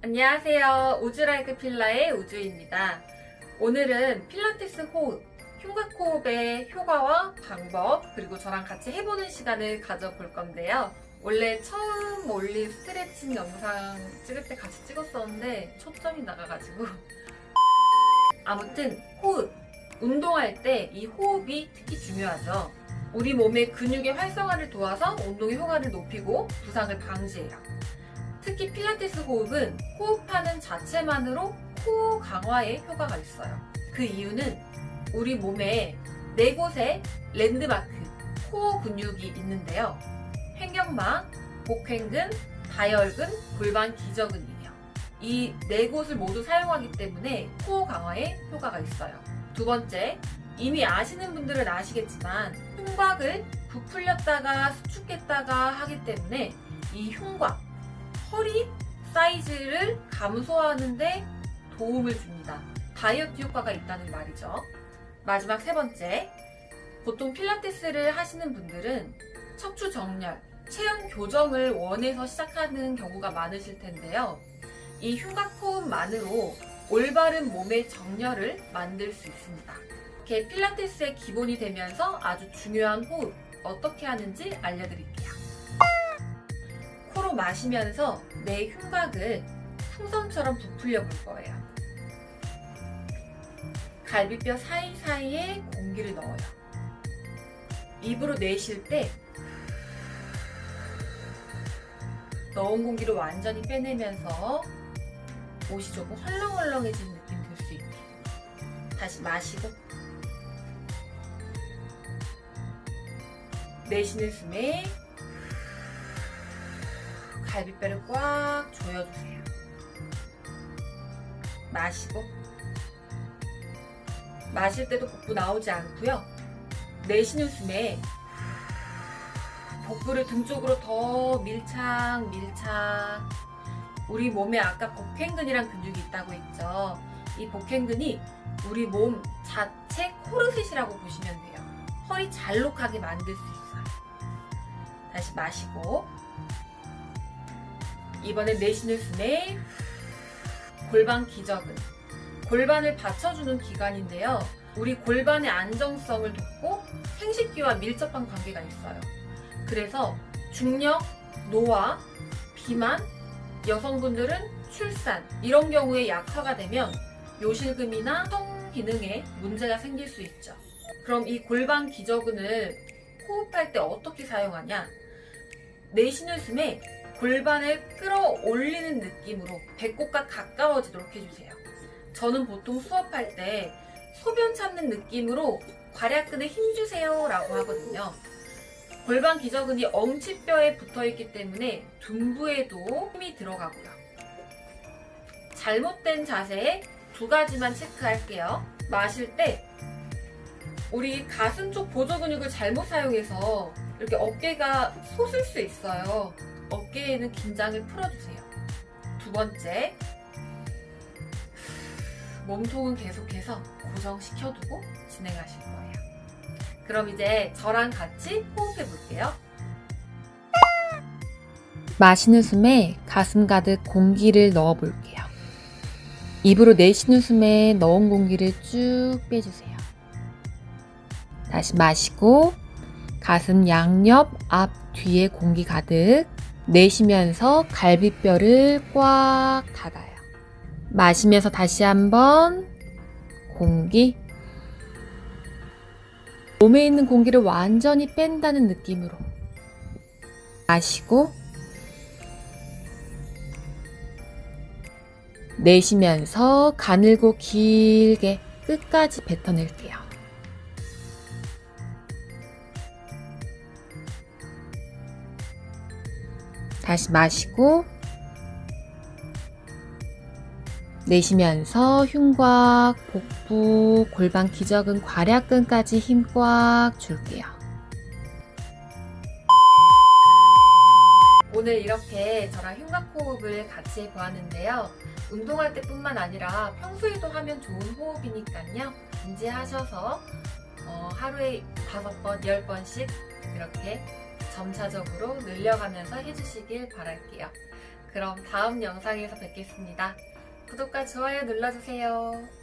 안녕하세요. 우주라이크 필라의 우주입니다. 오늘은 필라테스 호흡, 흉곽 호흡의 효과와 방법, 그리고 저랑 같이 해보는 시간을 가져볼 건데요. 원래 처음 올린 스트레칭 영상 찍을 때 같이 찍었었는데 초점이 나가가지고 아무튼 호흡, 운동할 때 이 호흡이 특히 중요하죠. 우리 몸의 근육의 활성화를 도와서 운동의 효과를 높이고 부상을 방지해요. 특히 필라테스 호흡은 호흡하는 자체만으로 코어 강화에 효과가 있어요. 그 이유는 우리 몸에 네 곳에 랜드마크, 코어 근육이 있는데요. 횡격막, 복횡근, 다혈근, 골반 기저근이에요. 이네 곳을 모두 사용하기 때문에 코어 강화에 효과가 있어요. 두 번째, 이미 아시는 분들은 아시겠지만 흉곽을 부풀렸다가 수축했다가 하기 때문에 이 흉곽, 허리 사이즈를 감소하는데 도움을 줍니다. 다이어트 효과가 있다는 말이죠. 마지막 세 번째, 보통 필라테스를 하시는 분들은 척추 정렬, 체형 교정을 원해서 시작하는 경우가 많으실 텐데요. 이 흉곽 호흡만으로 올바른 몸의 정렬을 만들 수 있습니다. 이렇게 필라테스의 기본이 되면서 아주 중요한 호흡 어떻게 하는지 알려드릴게요. 코로 마시면서 내 흉곽을 풍선처럼 부풀려 볼 거예요. 갈비뼈 사이사이에 공기를 넣어요. 입으로 내쉴 때 넣은 공기를 완전히 빼내면서 옷이 조금 헐렁헐렁해진 느낌 들 수 있게 다시 마시고 내쉬는 숨에 갈비뼈를 꽉 조여주세요. 마시고 마실 때도 복부 나오지 않고요. 내쉬는 숨에 복부를 등 쪽으로 더 밀착 밀착 우리 몸에 아까 복행근이란 근육이 있다고 했죠. 이 복행근이 우리 몸 자체 코르셋이라고 보시면 돼요. 허리 잘록하게 만들 수 있어요. 다시 마시고 이번에 내쉬는 숨에 골반 기저근 골반을 받쳐주는 기관인데요. 우리 골반의 안정성을 돕고 생식기와 밀접한 관계가 있어요. 그래서 중력, 노화, 비만, 여성분들은 출산 이런 경우에 약화가 되면 요실금이나 성 기능에 문제가 생길 수 있죠. 그럼 이 골반 기저근을 호흡할 때 어떻게 사용하냐? 내쉬는 숨에 골반을 끌어올리는 느낌으로 배꼽과 가까워지도록 해주세요. 저는 보통 수업할 때 소변 참는 느낌으로 괄약근에 힘주세요 라고 하거든요. 골반 기저근이 엄지뼈에 붙어 있기 때문에 둔부에도 힘이 들어가고요. 잘못된 자세에 두 가지만 체크할게요. 마실 때 우리 가슴 쪽 보조 근육을 잘못 사용해서 이렇게 어깨가 솟을 수 있어요. 어깨에는 긴장을 풀어주세요. 두 번째, 몸통은 계속해서 고정시켜두고 진행하실 거예요. 그럼 이제 저랑 같이 호흡해 볼게요. 마시는 숨에 가슴 가득 공기를 넣어 볼게요. 입으로 내쉬는 숨에 넣은 공기를 쭉 빼주세요. 다시 마시고 가슴 양옆 앞 뒤에 공기 가득 내쉬면서 갈비뼈를 꽉 닫아요. 마시면서 다시 한번 공기 몸에 있는 공기를 완전히 뺀다는 느낌으로 마시고 내쉬면서 가늘고 길게 끝까지 뱉어낼게요. 다시 마시고 내쉬면서 흉곽, 복부, 골반 기저근, 괄약근까지 힘 꽉 줄게요. 오늘 이렇게 저랑 흉곽 호흡을 같이 해보았는데요. 운동할 때뿐만 아니라 평소에도 하면 좋은 호흡이니까요. 인지하셔서 어, 하루에 다섯 번, 열 번씩 이렇게 점차적으로 늘려가면서 해주시길 바랄게요. 그럼 다음 영상에서 뵙겠습니다. 구독과 좋아요 눌러주세요.